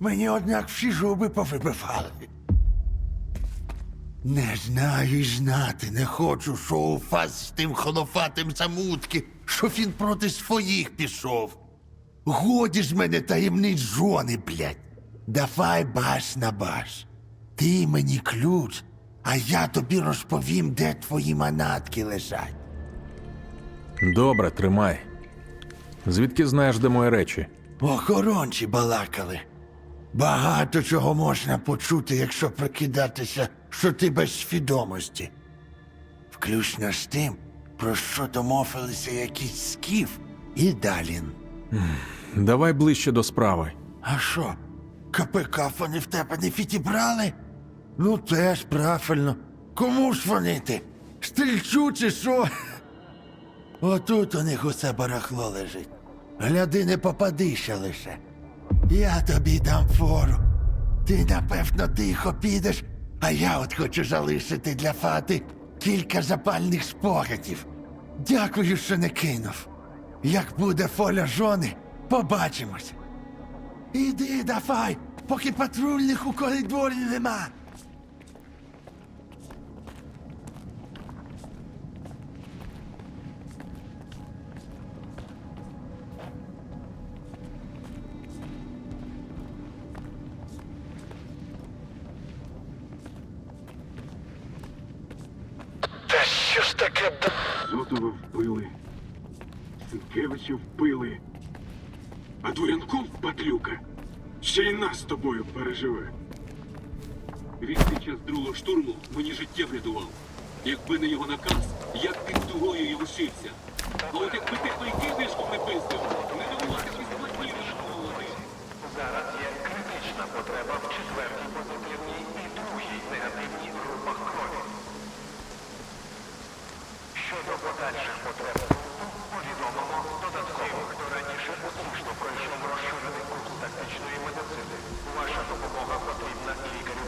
Мені, однак, всі зуби повибивали. Не знаю і знати не хочу, що у фас з тим холофатим замутки, що він проти своїх пішов. Годі ж мене таємниць жони, блядь. Давай баш на баш. Ти мені ключ, а я тобі розповім, де твої манатки лежать. Добре, тримай. Звідки знаєш, де мої речі? Охоронці балакали. Багато чого можна почути, якщо прикидатися, що ти без свідомості. Включно з тим, про що домовилися якийсь скіф і Далін. Давай ближче до справи. А що, КПК вони в тебе не відібрали? Ну, теж правильно. Кому ж вони ти? Стрільчу чи що? Отут у них усе барахло лежить. Гляди, не попадися лише. Я тобі дам фору. Ти, напевно, тихо підеш, а я от хочу залишити для фати кілька запальних спогадів. Дякую, що не кинув. Як буде фоля жони, побачимось. Іди давай, поки патрульних у коридорі нема. Що ж таке да... Зотова вбили. Сенкевича вбили. А Дворянков, падлюка, ще й нас з тобою переживе. Він під час другого штурму мені життя врятував. Якби не його наказ, я б під дугою і лишився. А от якби ти пайки вишку не пиздив, не дивувати б складні вишколоти. Зараз є критична потреба в четвертій позитивній і другій негативній групах крові. Щодо подальших потреб, повідомимо додатково, хто раніше успішно пройшов розширений курс тактичної медицини. Ваша допомога потрібна лікарю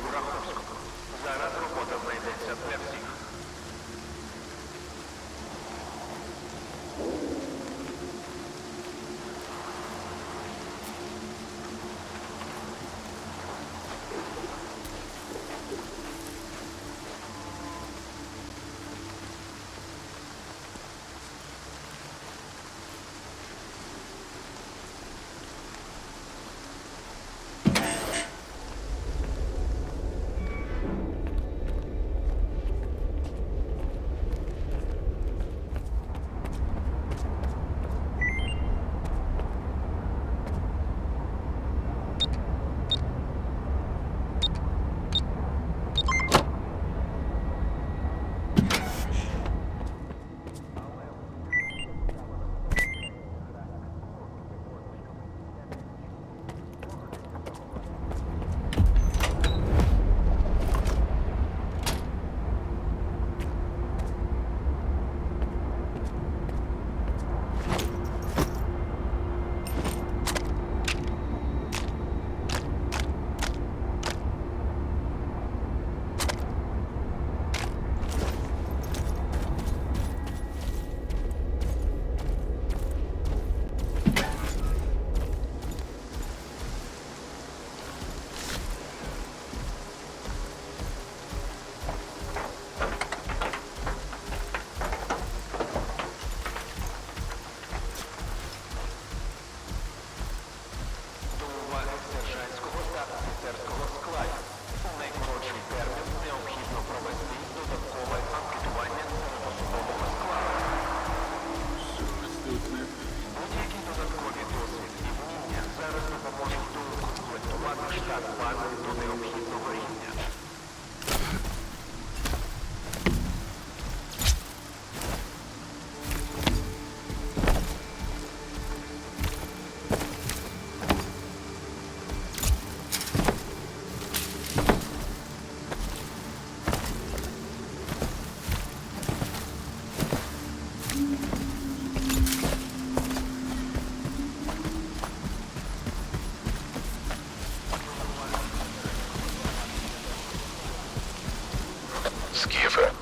Obrigado, Padre, por Deus. esquiva.